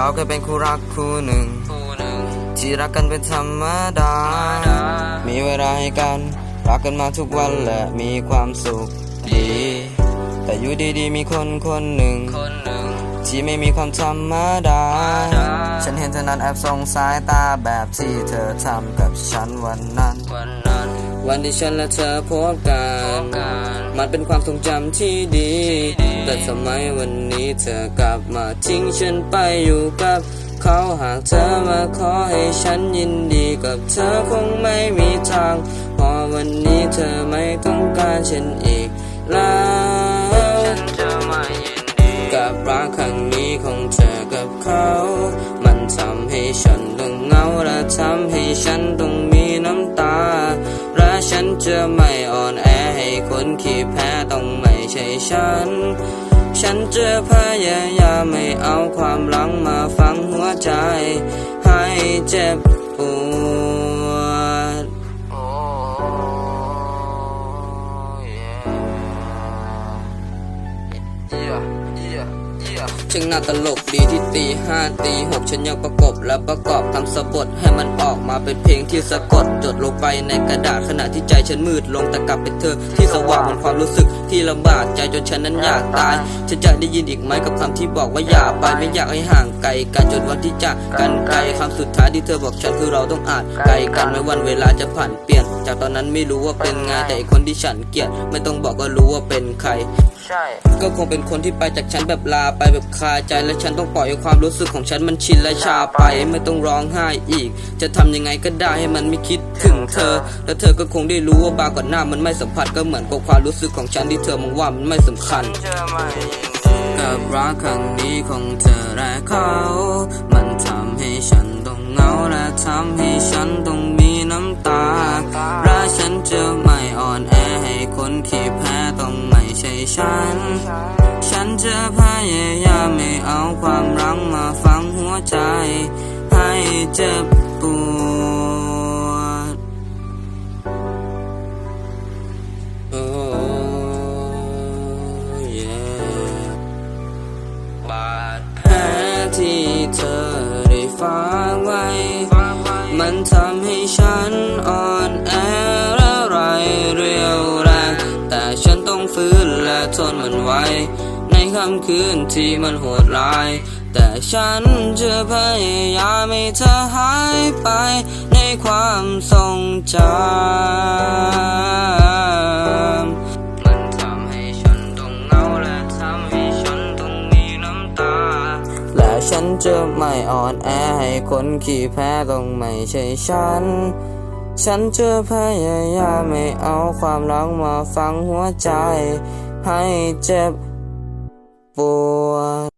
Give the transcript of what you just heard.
เราเคยเป็นคู่รักคู่หนึ่งคู่หนึ่ง ที่รักกันเป็นธรรมดาดา มีเวลาให้กัน รักกันมาทุกวันและมีความสุขดี แต่อยู่ดีๆ มีคนคนหนึ่งคนหนึ่งที่ไม่มีความธรรมดาดา ฉันเห็นเธอนั้นแอบส่งสายตาแบบที่เธอทำกับฉันวันนั้น วันที่ฉันและเธอพบกัน มันเป็นความทรงจำที่ดี แต่ทำไมวันนี้เธอกลับมาทิ้งฉันไปอยู่กับเขาหากเธอมาขอให้ฉันยินดีกับเธอคงไม่มีทางเพอวันนี้เธอไม่ต้องการฉันอีกแล้วฉันจะไม่ยินดีกับรักครั้งนี้ของเธอกับเขา มันทำให้ฉันต้องเหงาและทำให้ฉันต้อง จะไม่อ่อนแอให้คนขี้แพ้ต้องไม่ใช่ฉัน ฉันจะพยายามไม่เอาความหลังมาฟังหัวใจ ให้เจ็บปวด เยี่ยช่างน่าตลกดีที่ตีห้าตีหกฉันยังประกบและประกอบคำสะบทให้มันออกมาเป็นเพลงที่สะกดจดลงไปในกระดาษขณะที่ใจฉันมืดลงแต่กลับเป็นเธอ ที่สว่างบนความรู้สึกที่ลำบากใจจนฉันนั้นอยากตายฉันจะได้ยินอีกไหมกับคำที่บอกว่าอย่าไปไม่อยากให้ห่างไกลกันจนวันที่จากกันไกลคำสุดท้ายที่เธอบอกฉันคือเราต้องอาจไกลกันไม่วันเวลาจะผ่านเปลี่ยน จากตอนนั้นไม่รู้ว่าเป็นไงแต่อีกคนที่ฉันเกลียดไม่ต้องบอกก็รู้ว่าเป็นใคร ใช่ ก็คงเป็นคนที่ไปจากฉันแบบลาไปแบบคาใจ และฉันต้องปล่อยให้ความรู้สึกของฉันมันชินและชาไปไม่ต้องร้องไห้อีก จะทำยังไงก็ได้ให้มันไม่คิดถึงเธอ แล้วเธอก็คงได้รู้ว่าบางก่อนหน้ามันไม่สัมผัสก็เหมือนกับความรู้สึกของฉันที่เธอมองว่ามันไม่สำคัญจะไม่ยินดีกับรักครั้งนี้ของเธอและเขา มันทำให้ฉันต้องเหงาและทำให้ฉันต้องมีน้ำตา และฉันจะไม่อ่อนแอให้คนขี้แพ้ต้องไม่ใช่ ฉัน ฉันจะพยายามไม่เอาความรังมาฝังหัวใจ ให้เจ็บปวดโอ้ yeah บาดแผลที่เธอได้ฝากไว้ มันทำให้ฉันอ่อน ฟื้นและทนมันไว้ ในค่ำคืนที่มันโหดร้าย แต่ฉันจะพยายามให้เธอหายไปในความทรงจำมันทำให้ฉันต้องเงาและทำให้ฉันต้องมีน้ำตาและฉันจะไม่อ่อนแอให้คนขี้แพ้ต้องไม่ใช่ฉัน ฉันจะพยายามไม่เอาความรักมาฟังหัวใจ ให้เจ็บปวด